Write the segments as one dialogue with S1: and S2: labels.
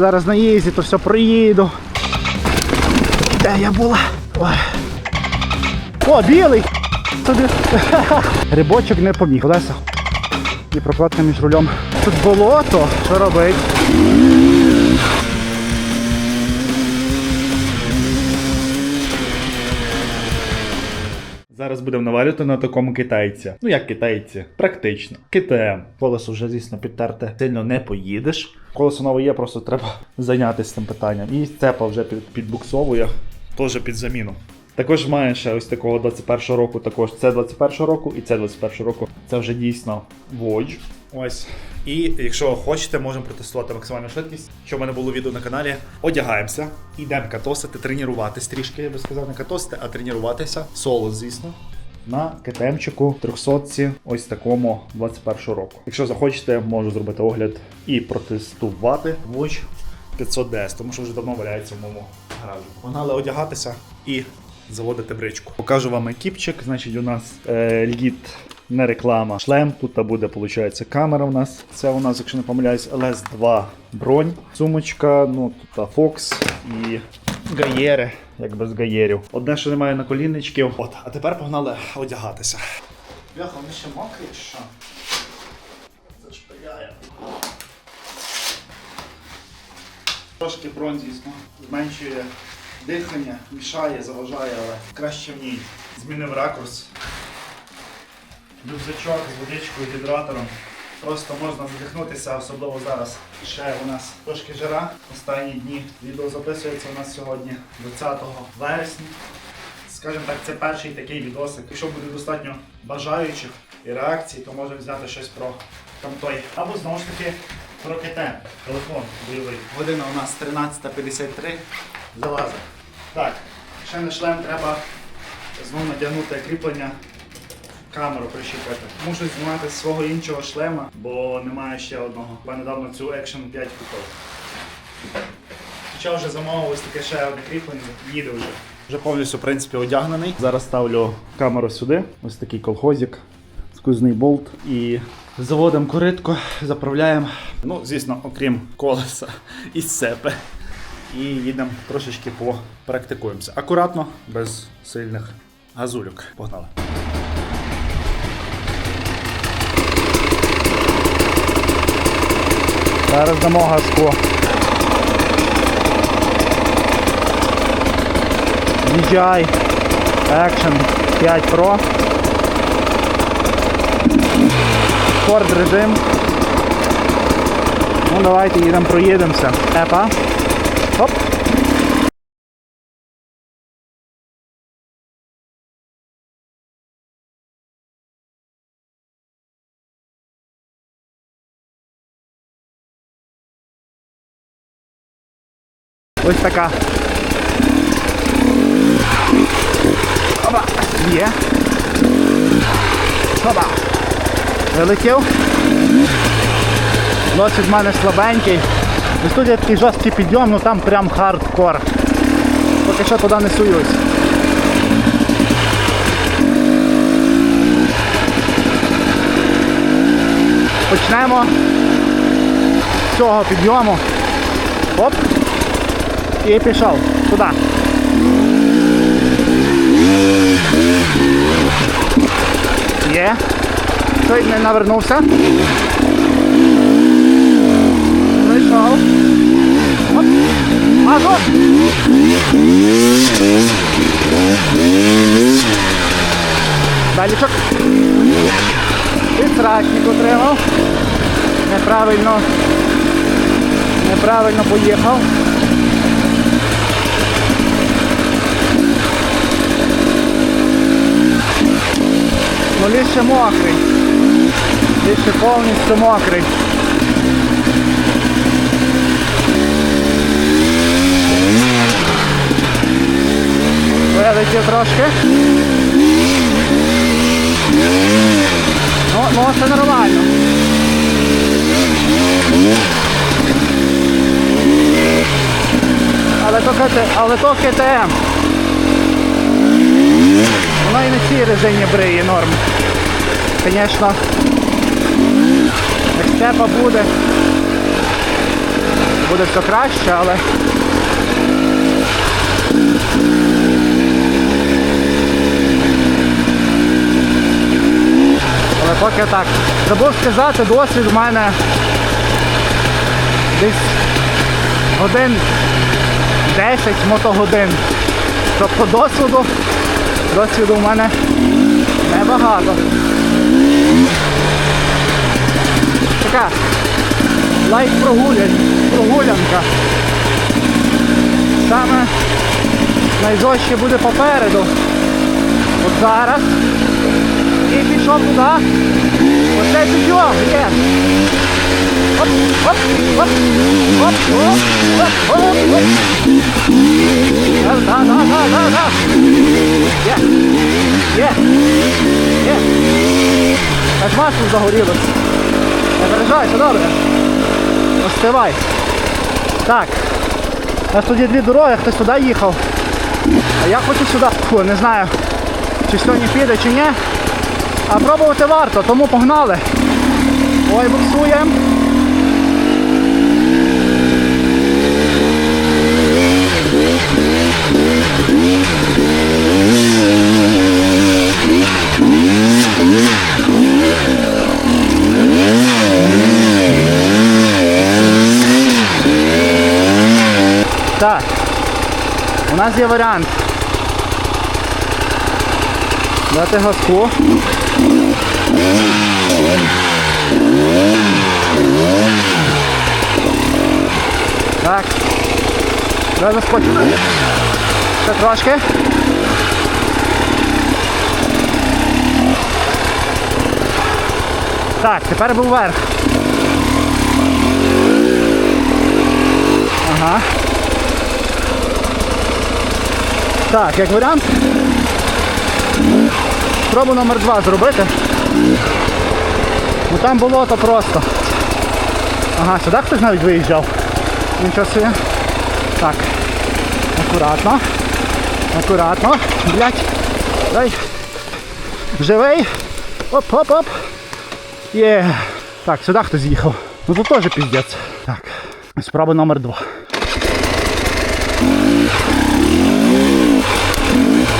S1: Зараз на їзі, то все проїду. Де я була? Ой. О, білий! Туди. Рибочок не поміг. Леса. І прокладка між рулем. Тут болото. Що робить? Зараз будемо навалювати на такому китайці. Ну як китайці? Практично. КТМ. Колесо вже, звісно, підтерте. Сильно не поїдеш. Колесо нове є, просто треба зайнятися цим питанням. І цепа вже під, підбуксовує, теж під заміну. Також має ще ось такого 21 року, також це 21 року і це 21 року. Це вже дійсно Voyage. Ось. І якщо хочете, можемо протестувати максимальну швидкість. Що в мене було відео на каналі. Одягаємося, йдемо катосити, тренуватись трішки, я би сказав, не катосити, а тренуватися. Соло, звісно. На КТМчику 300 ось такому 21 року. Якщо захочете, можу зробити огляд і протестувати Watch 500DS, тому що вже давно валяється в моєму гаражу. Погнали одягатися і заводити бричку. Покажу вам екіпчик. Значить, у нас е, лід не реклама. Шлем. Тут буде, виходить, камера у нас. Це у нас, якщо не помиляюсь, LS2 бронь. Сумочка, ну тут Fox і гаєри, як без гаєрів. Одне, що немає наколінничків. От, а тепер погнали одягатися. Бляха, вони ще мокрі, що? Трошки бронь, зменшує дихання, мішає, заважає, але краще в ній. Змінив ракурс. Рюкзачок з водичкою, гідратором. Просто можна задихнутися, особливо зараз. Ще у нас трошки жара. Останні дні відео записується у нас сьогодні, 20 вересня. Скажімо так, це перший такий відосик. Якщо буде достатньо бажаючих і реакцій, то можемо взяти щось про там той. Або знову ж таки про КТ. Телефон бойовий. Година у нас 13.53. Залазить. Так, ще на шлем треба знову надягнути кріплення камеру прищепити. Мушу знімати свого іншого шлема, бо немає ще одного. Бо недавно цю Action 5 купив. Хоча вже замовив ось таке ще одне кріплення, їде вже. Вже повністю в принципі одягнений. Зараз ставлю камеру сюди, ось такий колхозик, скузний болт і заводимо коритку, заправляємо. Ну, звісно, окрім колеса і сцепи. І їдемо трошечки попрактикуємося. Акуратно, без сильних газульок. Погнали. Зараз дамо газку. DJI Action 5 Pro. Форд режим. Ну давайте їдемо проїдемося. Епа. Оп. Ось така. Оба! Є. Оба! Вилетів. Досить в мене слабенький. Ось тут є такий жорсткий підйом, ну там прям хардкор. Поки що туди не суюсь. Почнемо з цього підйому. Оп. І пішов туди. Є. Той не навернувся. Прийшов. Газу. Далічок. Підсрачник отримав. Неправильно. Неправильно поїхав. Ще мокрий. Ліс повністю мокрий. Вилетів трошки. Ну, ну все нормально. Але то, але то КТМ. Воно і на цій резині бриє норм. Звісно, як степа буде. буде все краще, але. Але поки так. Забув сказати, досвід в мене десь годин 10 мотогодин. Тобто досвіду, досвіду в мене небагато. Така прогулян, прогулянка. Саме найдовше буде попереду. От зараз. І пішов туди. Оце підйом, є. Оп, оп, оп, оп, оп, оп, оп, оп. Да, да, да, да, да, да. Є, є, є. Аж масло загорілося. Не добре. Остивай. Так. У нас тут є дві дороги, хтось туди їхав. А я хочу сюди. Фу, не знаю, чи сьогодні піде, чи ні. А пробувати варто, тому погнали. Ой, буксуємо. Так. У нас є варіант. Дати газку. Так. Давай заскочимо. Ще трошки. Так, тепер був верх. Ага. Так, як варіант. Спробу номер два зробити. Ну там було то просто. Ага, сюди хтось навіть виїжджав. Нічого собі. Так. Акуратно. Акуратно. Блять. Дай. Живий. Оп-оп-оп. Є. Так, сюди хтось їхав. Ну тут теж піздець. Так. Справа номер два.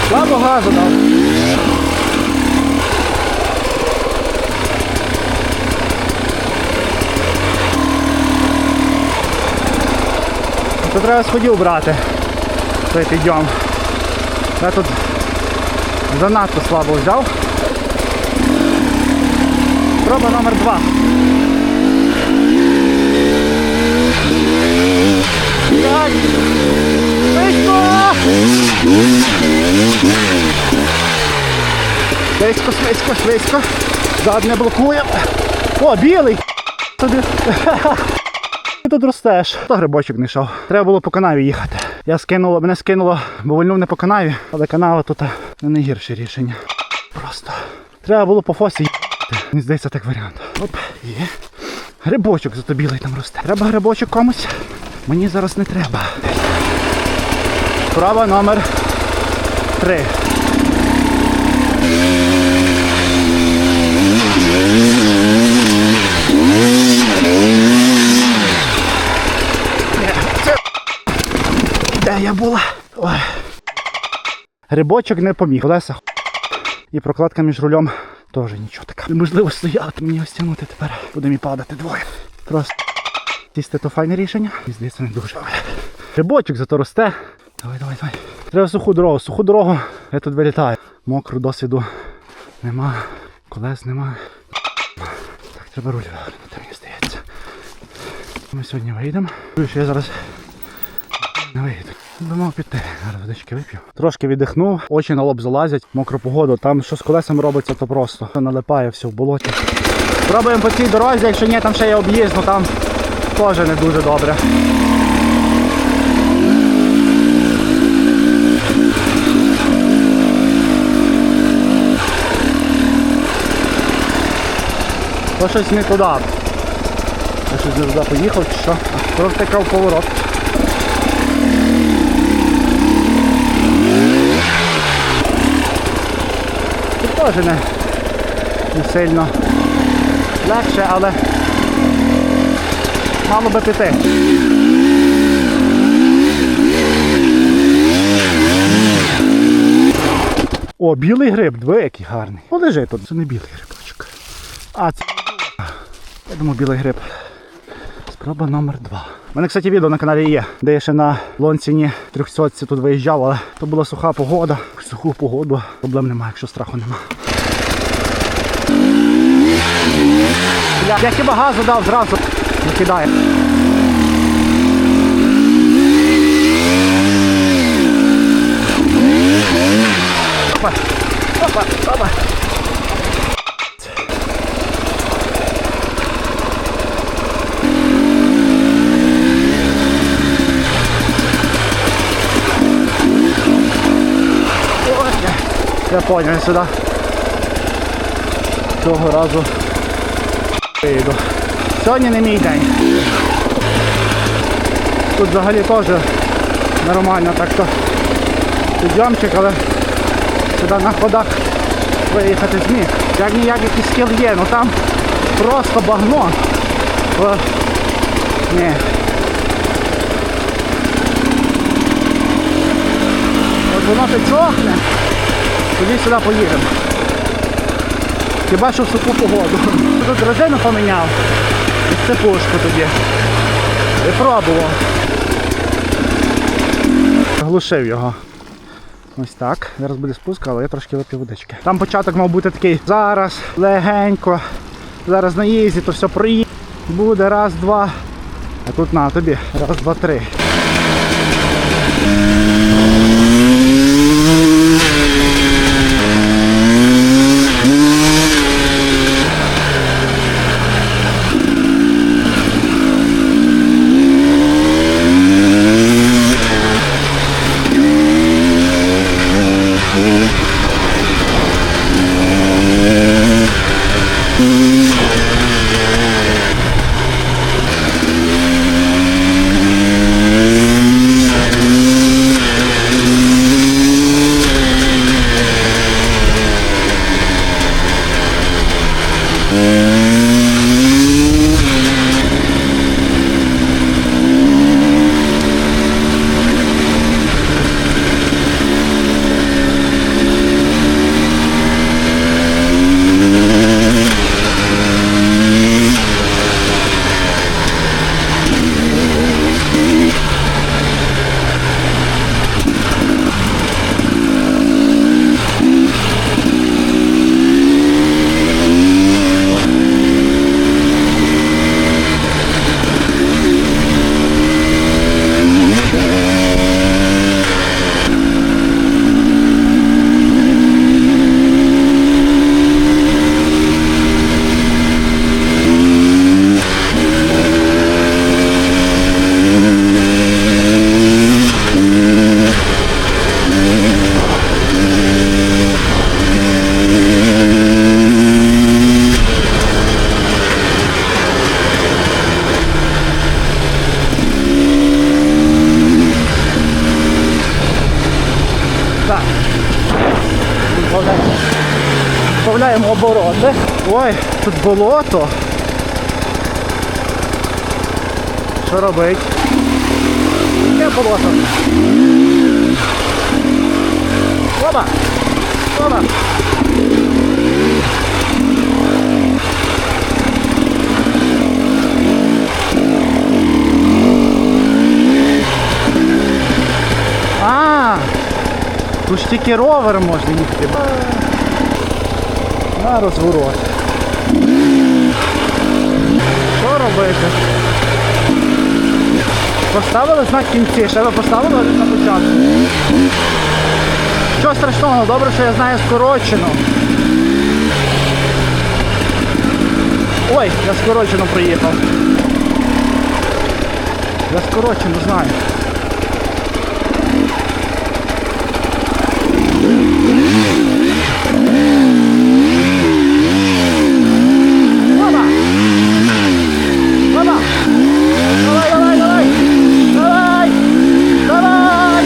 S1: Слабо газу дав. Тут треба сходів брати. Той підйом. Я тут занадто слабо взяв. Спроба номер два. Швидко! Швидко, швидко, швидко. Задне блокуємо. О, білий! Ти тут ростеш. То грибочок не йшов. Треба було по канаві їхати. Я скинуло, мене скинуло, бо вольнув не по канаві, але канава тут не найгірше рішення. Просто. Треба було по фосі їхати. Мені здається, так варіант. Оп, є. Грибочок зато білий там росте. Треба грибочок комусь. Мені зараз не треба. Справа номер три. Де я була? Ой. Грибочок не поміг. Колеса і прокладка між рулем теж нічого така. Неможливо стояти, мені ось тягнути тепер. Будемо і падати двоє. Просто сісти то файне рішення. І здається, не дуже. Грибочок зато росте. Давай, давай, давай. Треба суху дорогу. Суху дорогу я тут вилітаю. Мокру досвіду нема. Колес нема. Так, треба руль вивернути, мені здається. Ми сьогодні вийдемо. Чую, що я зараз не вийду. Думав піти. Зараз водички вип'ю. Трошки віддихнув, очі на лоб залазять, мокру погоду. Там що з колесом робиться, то просто налипає все в болоті. Пробуємо по цій дорозі, якщо ні, там ще є об'їзд, ну там теж не дуже добре. То щось не туди. Я щось не туди поїхав чи що. Провтикав поворот. Тут теж не, не сильно легше, але мало би піти. О, білий гриб, диви, який гарний. Полежи тут, це не білий грибочок. А це... Я думаю, білий гриб. Спроба номер два. У мене, кстати, відео на каналі є, де я ще на Лонціні 300 тут виїжджав, але то була суха погода. Суху погоду проблем немає, якщо страху немає. Я хіба газу дав зразу викидає. Опа, опа, опа. Ой, я- понял, я сюди. Цього разу вийду. Сьогодні не мій день. Тут взагалі теж нормально так то підйомчик, але сюди на ходах виїхати зміг. Як ніяк якийсь скіл є, ну там просто багно. О, ні. От воно підсохне, тоді сюди поїдемо. Хіба що в суху погоду. Тут резину поміняв. І цепушку тоді. І пробував. Глушив його. Ось так. Зараз буде спуск, але я трошки випив водички. Там початок мав бути такий. Зараз легенько. Зараз на їзі, то все проїде. Буде раз, два. А тут на тобі. Раз, два, три. Тут болото. Що робить? Є болото. Опа! Опа! А, тут тільки ровер можна їхати. На розворот. Що робити? Поставили знак кінці, ще ви поставили на початку. Чого страшного, добре, що я знаю скорочено. Ой, я скорочено приїхав. Я скорочено знаю. Опа! Опа! Давай, давай, давай! Давай! Давай!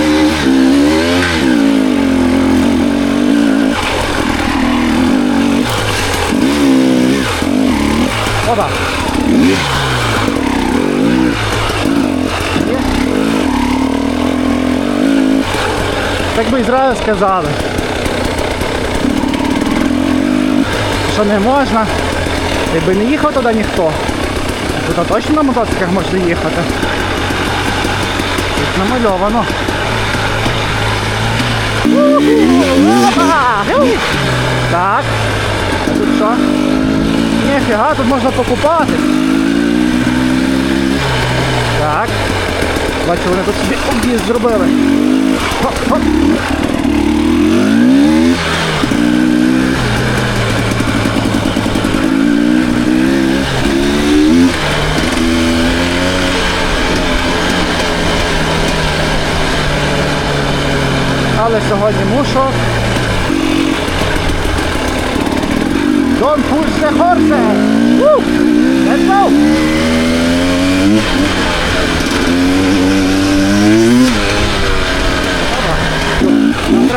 S1: Опа! Є. Зразу сказали. що не можна. Якби не їхав туди ніхто. Туди точно на мотоциклах можна їхати. Тут намальовано. Так. А тут що? Ніфіга, тут можна покупати. Так. Бачу, вони тут собі об'їзд зробили. Хоп-хоп.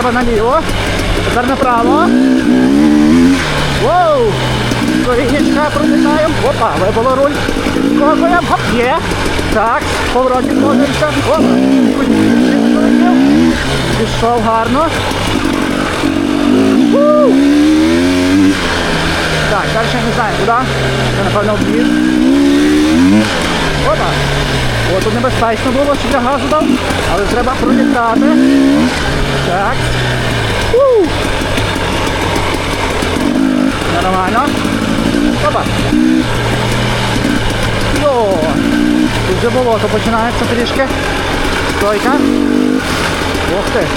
S1: Треба наліво. Тепер направо. Воу! Корінечка пролітаємо. Опа, вибило руль. Кокаємо. Хоп, є. Так, поворот відходимося. Опа. Пішов гарно. Ву! Так, далі не знаю куди. Напевно об'їзд. Опа. О, тут небезпечно було, що я газу дав, але треба пролітати. Так. Ву! Нормально. Опа. Йо. Тут вже болото починається трішки. Стойка. Ох ти.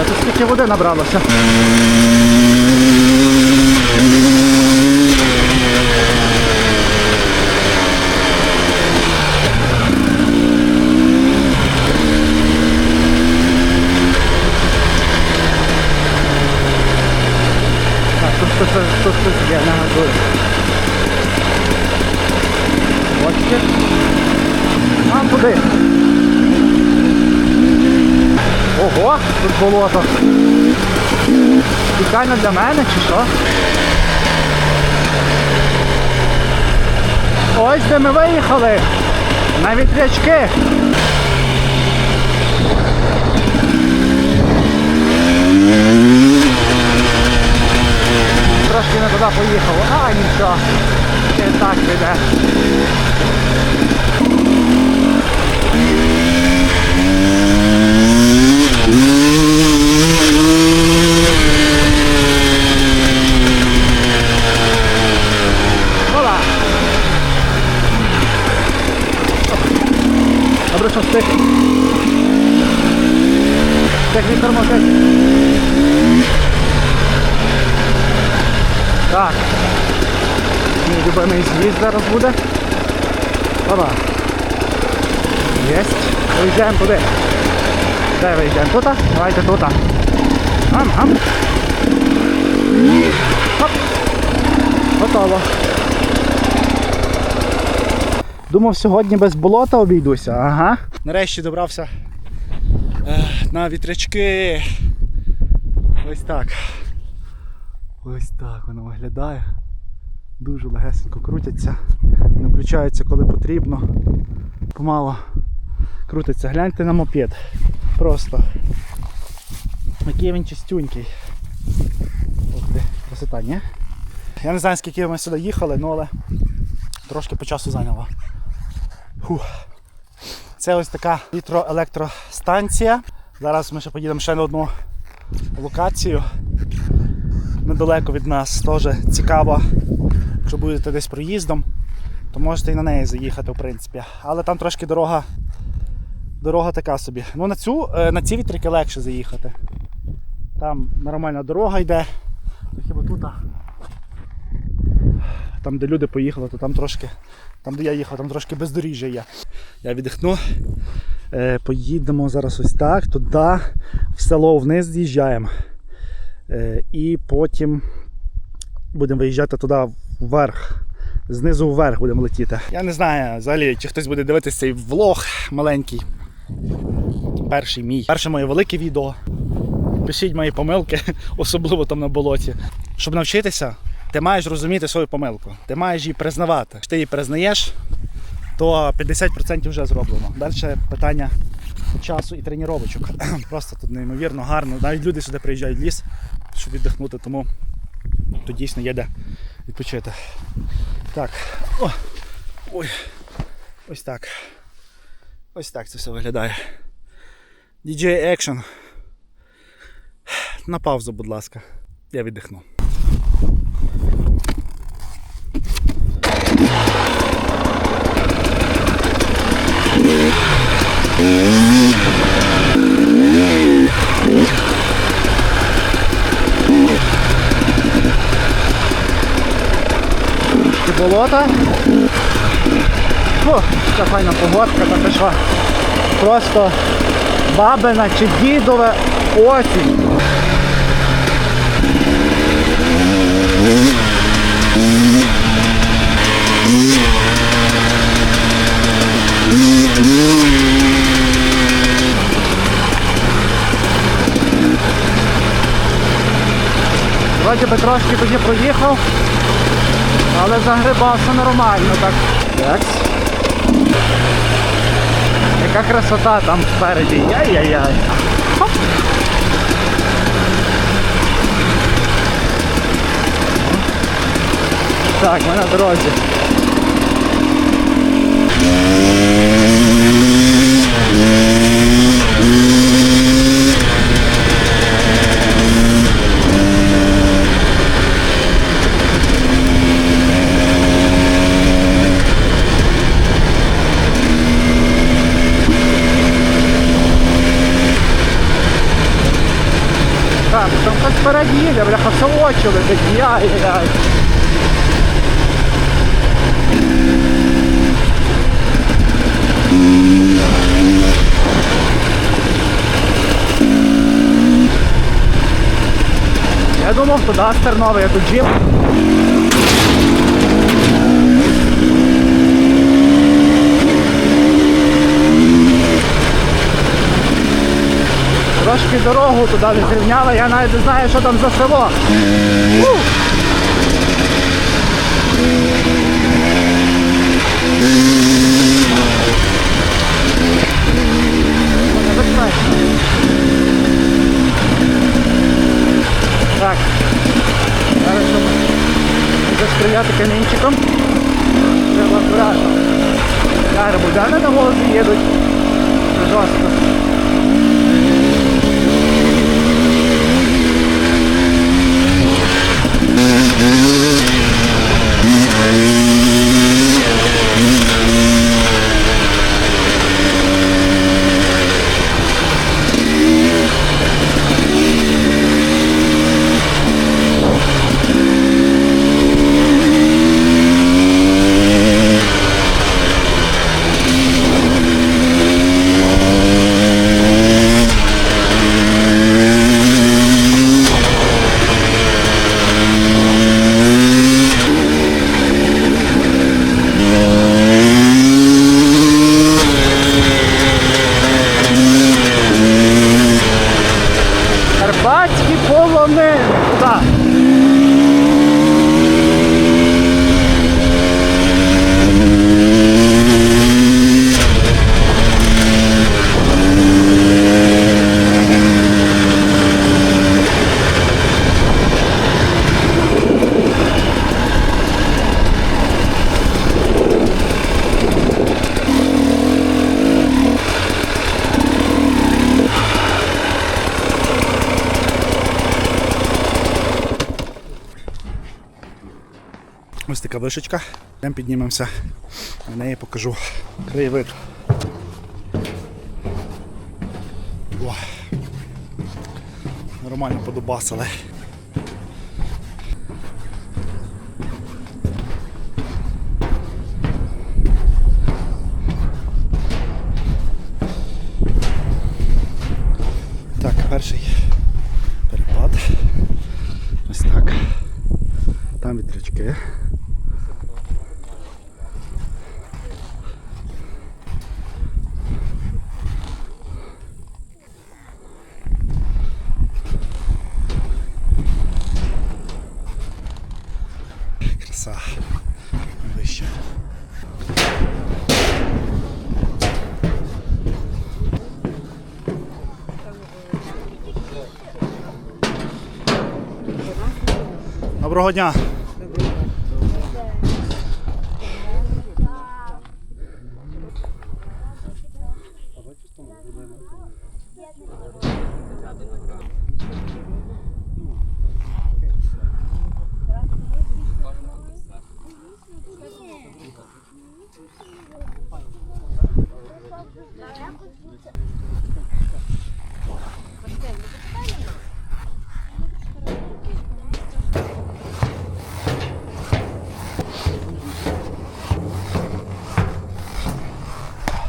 S1: А тут скільки води набралося. Тут хтось тут є, нагадую. Бачите? А туди. Ого, тут болото. Спеціально для мене чи що? Ось де ми виїхали. На вітрячки. Трошки не туди поїхав. А, нічого. І так піде. Ола. Добре, що стих. Стих від Так. Мій з'їзд зараз буде. Опа. Єсть. Виїжджаємо туди. Де виїжджаємо? Тут? Давайте тут. Ам, ам. Хоп. Готово. Думав, сьогодні без болота обійдуся, ага. Нарешті добрався е, на вітрячки. Ось так. Ось так воно виглядає. Дуже легесенько крутяться. Не включаються коли потрібно. Помало крутиться. Гляньте на мопед. Просто. Який він чистюнький. Ух ти, красота, ні? Я не знаю скільки ми сюди їхали, ну але трошки по часу зайняло. Фух. Це ось така вітроелектростанція. Зараз ми ще поїдемо ще на одну локацію. Недалеко від нас теж цікаво. Якщо будете десь проїздом, то можете і на неї заїхати, в принципі. Але там трошки дорога. Дорога така собі. Ну на цю, е, на ці вітрики легше заїхати. Там нормальна дорога йде. То хіба тут. Там, де люди поїхали, то там трошки. Там, де я їхав, там трошки бездоріжжя є. Я віддихну. Е, поїдемо зараз ось так, туди, в село вниз з'їжджаємо. Е, і потім будемо виїжджати туди вверх. Знизу вверх будемо летіти. Я не знаю взагалі, чи хтось буде дивитися цей влог маленький. Перший мій. Перше моє велике відео. Пишіть мої помилки, особливо там на болоті. Щоб навчитися, ти маєш розуміти свою помилку. Ти маєш її признавати. Якщо ти її признаєш, то 50% вже зроблено. Далі питання часу і тренувачок. Просто тут неймовірно гарно. Навіть люди сюди приїжджають в ліс, щоб віддихнути, тому Тут дійсно є де відпочити. Так. О! Ой. Ось так. Ось так це все виглядає. DJ Action. На паузу, будь ласка. Я віддихну. І болота. Фу, така файна погодка, така що просто бабина чи дідове осінь. Вроді би трошки тоді проїхав, але загрибався нормально так. Так. Яка красота там спереді. Яй-яй-яй. Так, ми на дорозі. Так, там хтось вперед їде, бляха, так я. Я думав, туди Дастер новий, а тут джип. Трошки дорогу туди не зрівняли, я навіть не знаю, що там за село. Так. Зараз щоб не застріляти камінчиком. Треба акуратно. Зараз будани на возі їдуть. Жорстко. Música така вишечка. Йдемо піднімемося. На неї покажу краєвид. О. Нормально подобасили. Так, перший перепад. Ось так. Там вітрячки. Краса. Вище. Доброго дня.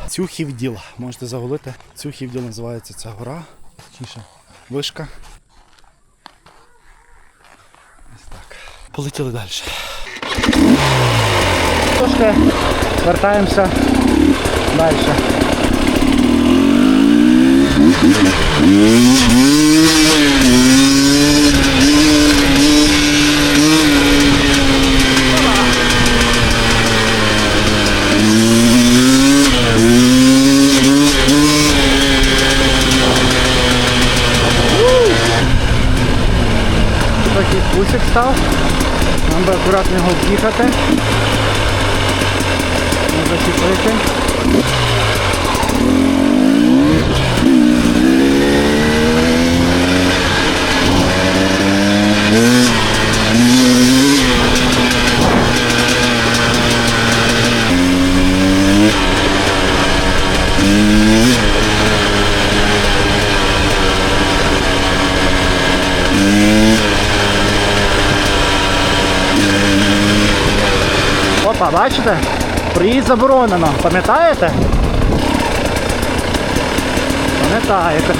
S1: Цюхів діл. Можете загулити. Цюхів діл називається ця гора. Точніше, вишка. Ось так. Полетіли далі. Трошки вертаємося далі. Такий пусик став. Нам би акуратно його об'їхати. Не зачепити. Опа, бачите? Проїзд заборонено. Пам'ятаєте? Пам'ятаєте.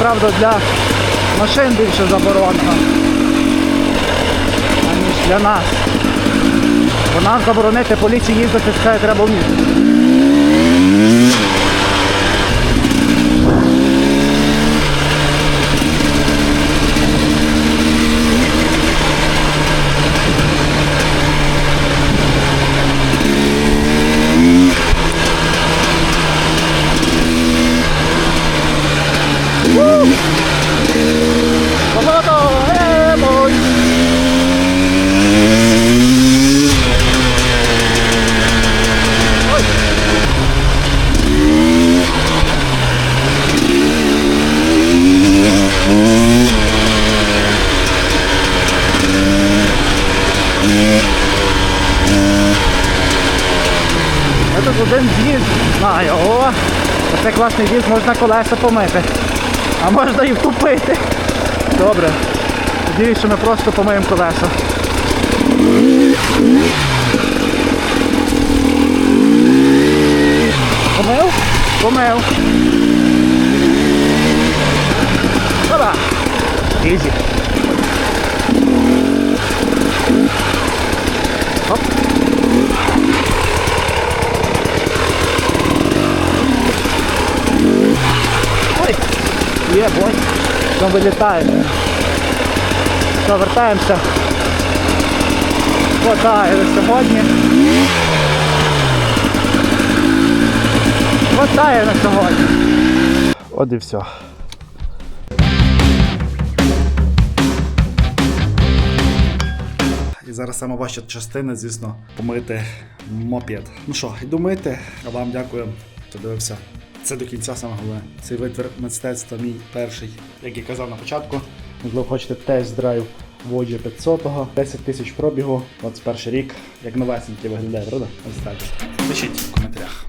S1: Правда, для машин більше заборонено, аніж для нас. Бо нам заборонити поліції їздити, це треба вміти. Помото! Е, бой! Ой! Я тут один з'їзд знаю. О, оце класний з'їзд, можна колеса помити. А можна і втупити. Добре. Надіюсь, що ми просто помиємо колеса. Помив? Помив. Опа! Ізі. Оп. Ой! Є, бой. Там вилітає. Що, вертаємося. Хватає сьогодні. Хватає на сьогодні. От і все. І зараз саме ваша частина, звісно, помити мопед. Ну що, йду мити, а вам дякую, хто дивився. Це до кінця саме головне. Цей витвір мистецтва мій перший, як і казав на початку. Можливо, хочете тест-драйв Воджі 500, 10 тисяч пробігу, 21 рік, як новесенький виглядає, правда? Ось так. Пишіть в коментарях.